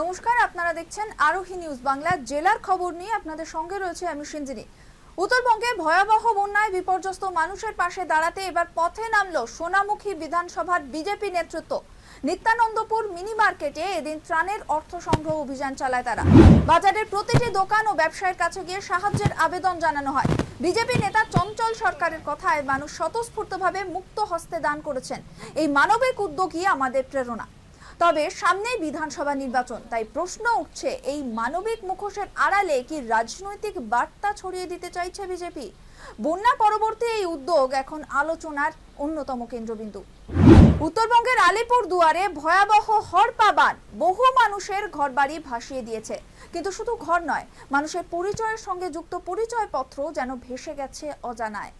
নমস্কার, আপনারা দেখছেন আরোহী নিউজ বাংলা। জেলার খবর নিয়ে আপনাদের সঙ্গে রয়েছে আমি সিঞ্জিনী। উত্তরবঙ্গে ভয়াবহ বন্যায় বিপর্যস্ত মানুষের পাশে দাঁড়াতে এবার পথে নামলো সোনামুখী বিধানসভার বিজেপি নেতৃত্ব। নিত্যানন্দপুর মিনি মার্কেটে এদিন ত্রাণের অর্থ সংগ্রহ অভিযান চালায় তারা। বাজারের প্রতিটি দোকান ও ব্যবসায়ীর কাছে গিয়ে সাহায্যের আবেদন জানানো হয়। বিজেপি নেতা চঞ্চল সরকারের কথায় মানুষ স্বতঃস্ফূর্তভাবে মুক্ত হস্তে দান করেছেন। এই মানবিক উদ্যোগই আমাদের প্রেরণা। তবে সামনেই বিধানসভা নির্বাচন, তাই প্রশ্ন উঠছে, এই মানবিক মুখোশের আড়ালে কি রাজনৈতিক বার্তা ছড়িয়ে দিতে চাইছে বিজেপি? বন্যা পরবর্তী এই উদ্যোগ এখন আলোচনার অন্যতম কেন্দ্রবিন্দু। উত্তরবঙ্গের আলিপুর দুয়ারে ভয়াবহ হরপাবান বহু মানুষের ঘরবাড়ি ভাসিয়ে দিয়েছে। কিন্তু শুধু ঘর নয়, মানুষের পরিচয়ের সঙ্গে যুক্ত পরিচয়পত্র যেন ভেসে গেছে অজানায়।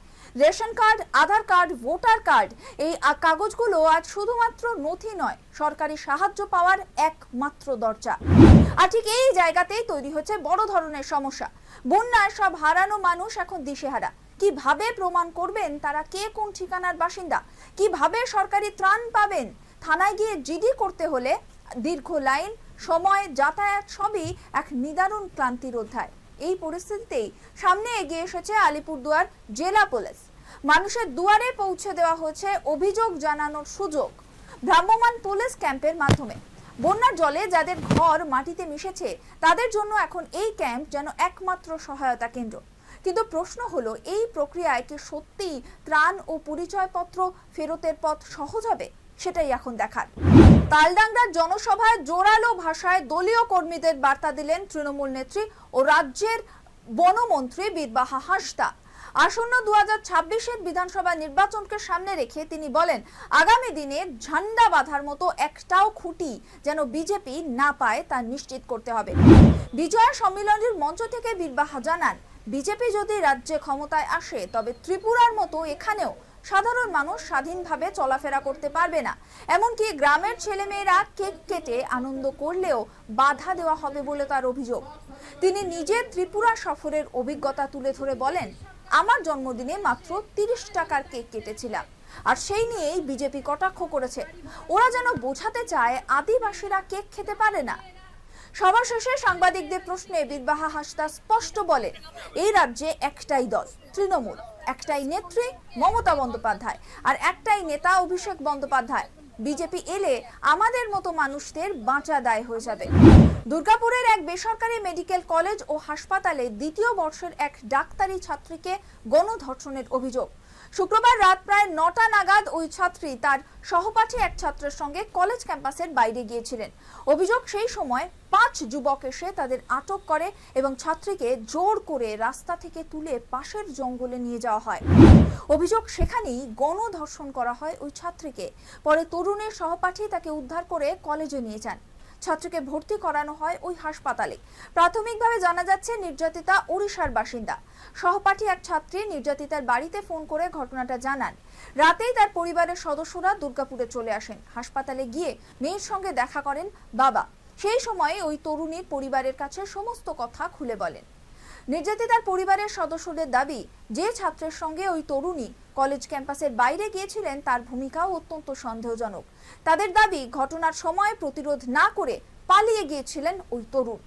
Ration card, Aadhaar card, voter card এই কাগজগুলো আজ শুধুমাত্র নথি নয়, সরকারি সাহায্য পাওয়ার একমাত্র দরজা। আর ঠিক এই জায়গাতেই তৈরি হচ্ছে বড় ধরনের সমস্যা। বন্যায় সব হারানো মানুষ এখন দিশেহারা। কীভাবে প্রমাণ করবেন তারা কে কোন ঠিকানার বাসিন্দা? কীভাবে সরকারি ত্রাণ পাবেন? থানায় গিয়ে জিডি করতে হলে দীর্ঘ লাইন, সময়, যাতায়াত সবই এক নিদারুণ ক্লান্তির অধ্যায়। এই পরিস্থিতিতেই সামনে এগিয়ে এসেছে আলিপুরদুয়ার জেলা পুলিশ। মানুষের দুয়ারে পৌঁছে দেওয়া হয়েছে অভিযোগ জানানোর সুযোগ ভ্রাম্যমান পুলিশ ক্যাম্পের মাধ্যমে। বন্যার জলে যাদের ঘর মাটিতে মিশেছে, তাদের জন্য এখন এই ক্যাম্প যেন একমাত্র সহায়তা কেন্দ্র। কিন্তু প্রশ্ন হলো, এই প্রক্রিয়ায় কি সত্যি ত্রাণ ও পরিচয়পত্র ফেরতের পথ সহজ হবে? সেটাই এখন দেখার। তালডাংরার জনসভায় জোরালো ভাষায় দলীয় কর্মীদের বার্তা দিলেন তৃণমূল নেত্রী ও রাজ্যের বনমন্ত্রী বীরবাহা হাসদা। আসন্ন দু হাজার বিধানসভা নির্বাচনকে সামনে রেখে তিনি বলেন, আগামী দিনে ঝান্ডা বাঁধার মতো একটাও খুঁটি যেন বিজেপি না পায় তা নিশ্চিত করতে হবে। বিজয়া সম্মেলনের মঞ্চ থেকে বীরবাহা জানান, বিজেপি যদি রাজ্যে ক্ষমতায় আসে, তবে ত্রিপুরার মতো এখানেও সাধারণ মানুষ স্বাধীনভাবে চলাফেরা করতে পারবে না। এমনকি গ্রামের ছেলেমেয়েরা কেক কেটে আনন্দ করলেও বাধা দেওয়া হবে বলে তার অভিযোগ। তিনি নিজে ত্রিপুরা সফরের অভিজ্ঞতা তুলে ধরে বলেন, আমার জন্মদিনে মাত্র তিরিশ টাকার কেক কেটেছিলাম আর সেই নিয়েই বিজেপি কটাক্ষ করেছে। ওরা যেন বোঝাতে চায় আদিবাসীরা কেক খেতে পারে না। সভা শেষে সাংবাদিকদের প্রশ্নে বীরবাহা হাসদা স্পষ্ট বলে এই রাজ্যে একটাই দল, তৃণমূল। একটাই নেত্রী, মমতা বন্দ্যোপাধ্যায়। আর একটাই নেতা অভিষেক বন্দ্যোপাধ্যায়। বিজেপি এলে আমাদের মতো মানুষদের বাঁচা দায় হয়ে যাবে। দুর্গাপুরের এক বেসরকারি মেডিকেল কলেজ ও হাসপাতালে দ্বিতীয় বর্ষের এক ডাক্তারি ছাত্রীকে গণধর্ষণের অভিযোগ। শুক্রবার রাত প্রায় নটা নাগাদ ওই ছাত্রী তার সহপাঠী এক ছাত্রের সঙ্গে কলেজ ক্যাম্পাসের বাইরে গিয়েছিলেন। অভিযোগ সেই সময় পাঁচ যুবক এসে তাদের আটক করে এবং ছাত্রীকে জোর করে রাস্তা থেকে তুলে পাশের জঙ্গলে নিয়ে যাওয়া হয়। অভিযোগ সেখানেই গণধর্ষণ করা হয় ওই ছাত্রীকে। পরে তরুণের সহপাঠী তাকে উদ্ধার করে কলেজে নিয়ে যান। ছাত্রীকে ভর্তি করানো হয় ওই হাসপাতালে। প্রাথমিকভাবে জানা যাচ্ছে, নির্যাতিতা ওড়িশার বাসিন্দা। সহপাঠী এক ছাত্রী নির্যাতিতার বাড়িতে ফোন করে ঘটনাটা জানান। রাতেই তার পরিবারের সদস্যরা দুর্গাপুরে চলে আসেন। হাসপাতালে গিয়ে মেয়ের সঙ্গে দেখা করেন বাবা। সেই সময়ে ওই তরুণীর পরিবারের কাছে সমস্ত কথা খুলে বলেন। নির্যাতিতার পরিবারের সদস্যদের দাবি, যে ছাত্রের সঙ্গে ওই তরুণী কলেজ ক্যাম্পাসের বাইরে গিয়েছিলেন তার ভূমিকাও অত্যন্ত সন্দেহজনক। তাদের দাবি, ঘটনার সময় প্রতিরোধ না করে পালিয়ে গিয়েছিলেন ওই তরুণ।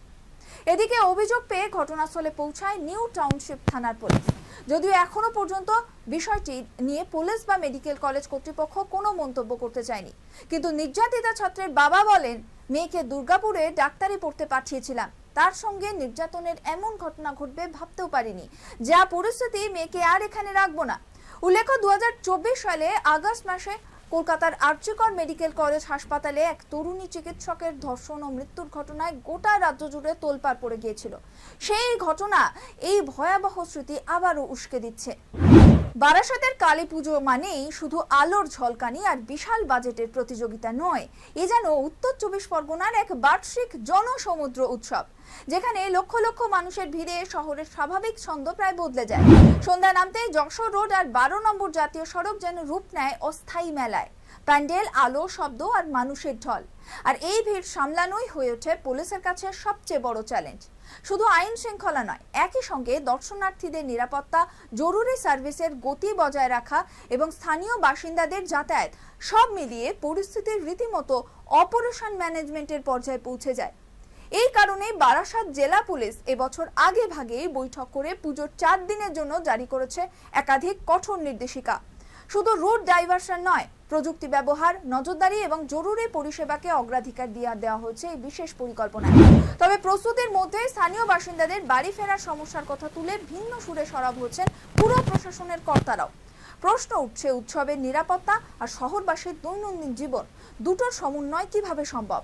এদিকে অভিযোগ পেয়ে ঘটনাস্থলে পৌঁছায় নিউ টাউনশিপ থানার পুলিশ। যদিও এখনও পর্যন্ত বিষয়টি নিয়ে পুলিশ বা মেডিকেল কলেজ কর্তৃপক্ষ কোনো মন্তব্য করতে চায়নি। কিন্তু নির্যাতিতা ছাত্রের বাবা বলেন, মেয়েকে দুর্গাপুরে ডাক্তারি পড়তে পাঠিয়েছিলাম। তার সঙ্গে নির্যাতনের এমন ঘটনা ঘটবে ভাবতেও পারিনি। যা পরিস্থিতি মেয়েকে আর এখানে রাখব না। উল্লেখ্য দু সালে আগস্ট মাসে কলকাতার আর্যকর মেডিকেল কলেজ হাসপাতালে এক তরুণী চিকিৎসকের ধর্ষণ ও মৃত্যুর ঘটনায় গোটা রাজ্য জুড়ে তোলপাড় পড়ে গিয়েছিল। সেই ঘটনা এই ভয়াবহ স্মৃতি আবারও উস্কে দিচ্ছে। বারাসাতের কালী পুজো মানেই শুধু আলোর ঝলকানি আর বিশাল বাজেটের প্রতিযোগিতা নয়, এ যেন উত্তর চব্বিশ পরগনার এক বার্ষিক জনসমুদ্র উৎসব, যেখানে লক্ষ লক্ষ মানুষের ভিড়ে শহরের স্বাভাবিক ছন্দ প্রায় বদলে যায়। সন্ধ্যা নামতেই যশোর রোড আর বারো নম্বর জাতীয় সড়ক যেন রূপ নেয় অস্থায়ী মেলায়। প্যান্ডেল, আলো, শব্দ আর মানুষের ঢল। আর এই ভিড় সামলানোই হয়ে ওঠে পুলিশের কাছে সবচেয়ে বড় চ্যালেঞ্জ শুধু আইন শৃঙ্খলা নয়, একই সঙ্গে দর্শনার্থীদের নিরাপত্তা, জরুরি সার্ভিসের গতি বজায় রাখা এবং স্থানীয় বাসিন্দাদের যাতায়াত সব মিলিয়ে পরিস্থিতির রীতিমতো অপারেশন ম্যানেজমেন্টের পর্যায়ে পৌঁছে যায়। এই কারণে বারাসাত জেলা পুলিশ এবছর আগে ভাগেই বৈঠক করে পুজোর চার দিনের জন্য জারি করেছে একাধিক কঠোর নির্দেশিকা। শুধু রুট ডাইভারশন নয়, প্রযুক্তি ব্যবহার, নজরদারি এবং জরুরি পরিষেবাকে অগ্রাধিকার দিয়ে দেওয়া হয়েছে এই বিশেষ পরিকল্পনায়। তবে প্রস্তুতির মধ্যে স্থানীয় বাসিন্দাদের বাড়ি ফেরার সমস্যার কথা তুলে ভিন্ন সুরে সরব হচ্ছেন পুরো প্রশাসনের কর্তারাও। প্রশ্ন উঠছে উৎসবের নিরাপত্তা আর শহরবাসীর দৈনন্দিন জীবন, দুটোর সমন্বয় কীভাবে সম্ভব?